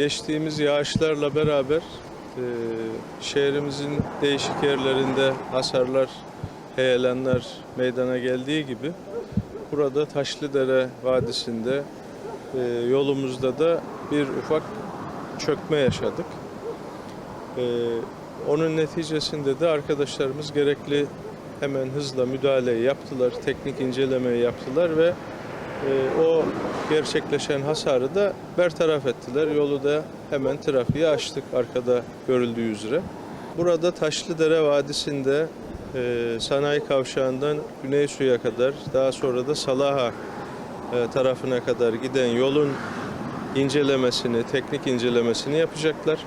geçtiğimiz yağışlarla beraber e, şehrimizin değişik yerlerinde hasarlar, heyelanlar meydana geldiği gibi burada Taşlıdere Vadisi'nde e, yolumuzda da bir ufak çökme yaşadık. E, onun neticesinde de arkadaşlarımız gerekli hemen hızla müdahaleyi yaptılar, teknik incelemeyi yaptılar ve e, o gerçekleşen hasarı da bertaraf ettiler. Yolu da hemen trafiğe açtık arkada görüldüğü üzere. Burada Taşlıdere Vadisi'nde e, sanayi kavşağından Güneysu'ya kadar daha sonra da Salaha e, tarafına kadar giden yolun incelemesini, teknik incelemesini yapacaklar.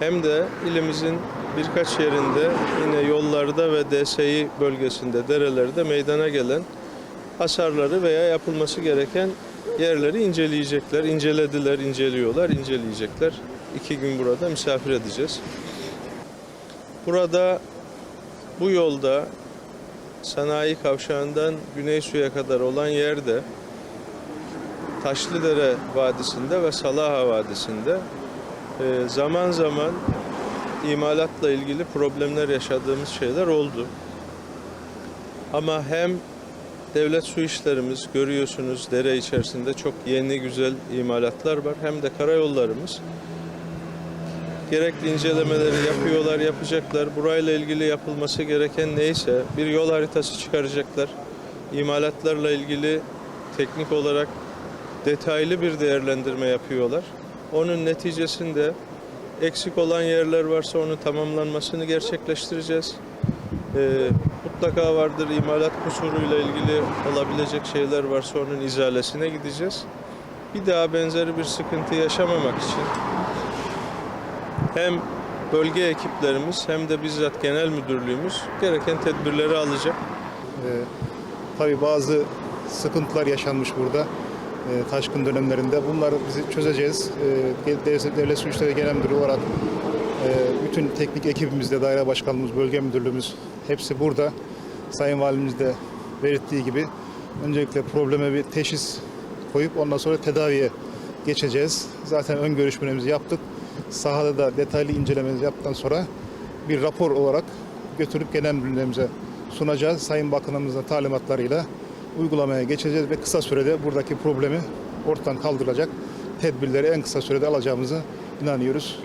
Hem de ilimizin birkaç yerinde yine yollarda ve DSİ bölgesinde, derelerde meydana gelen hasarları veya yapılması gereken yerleri inceleyecekler. İncelediler, inceliyorlar, inceleyecekler. İki gün burada misafir edeceğiz. Burada bu yolda sanayi kavşağından Güneysu'ya kadar olan yerde Taşlıdere Vadisi'nde ve Salaha Vadisi'nde e, zaman zaman imalatla ilgili problemler yaşadığımız şeyler oldu. Ama hem devlet su işlerimiz görüyorsunuz dere içerisinde çok yeni güzel imalatlar var hem de karayollarımız gerekli incelemeleri yapıyorlar, yapacaklar. Burayla ilgili yapılması gereken neyse bir yol haritası çıkaracaklar. İmalatlarla ilgili teknik olarak detaylı bir değerlendirme yapıyorlar. Onun neticesinde eksik olan yerler varsa onun tamamlanmasını gerçekleştireceğiz. Ee, mutlaka vardır imalat kusuruyla ilgili olabilecek şeyler varsa onun izalesine gideceğiz. Bir daha benzeri bir sıkıntı yaşamamak için hem bölge ekiplerimiz hem de bizzat genel müdürlüğümüz gereken tedbirleri alacak. Ee, tabii bazı sıkıntılar yaşanmış burada e, taşkın dönemlerinde. Bunları bizi çözeceğiz. E, Devlet, Devlet Su İşleri Genel Müdürü olarak e, bütün teknik ekibimizde, daire başkanlığımız, bölge müdürlüğümüz hepsi burada. Sayın Valimiz de belirttiği gibi öncelikle probleme bir teşhis koyup ondan sonra tedaviye geçeceğiz. Zaten ön görüşmelerimizi yaptık. Sahada da detaylı incelememizi yaptıktan sonra bir rapor olarak götürüp genel müdürlüğümüze sunacağız. Sayın Bakanımızın talimatlarıyla uygulamaya geçeceğiz ve kısa sürede buradaki problemi ortadan kaldıracak tedbirleri en kısa sürede alacağımızı inanıyoruz.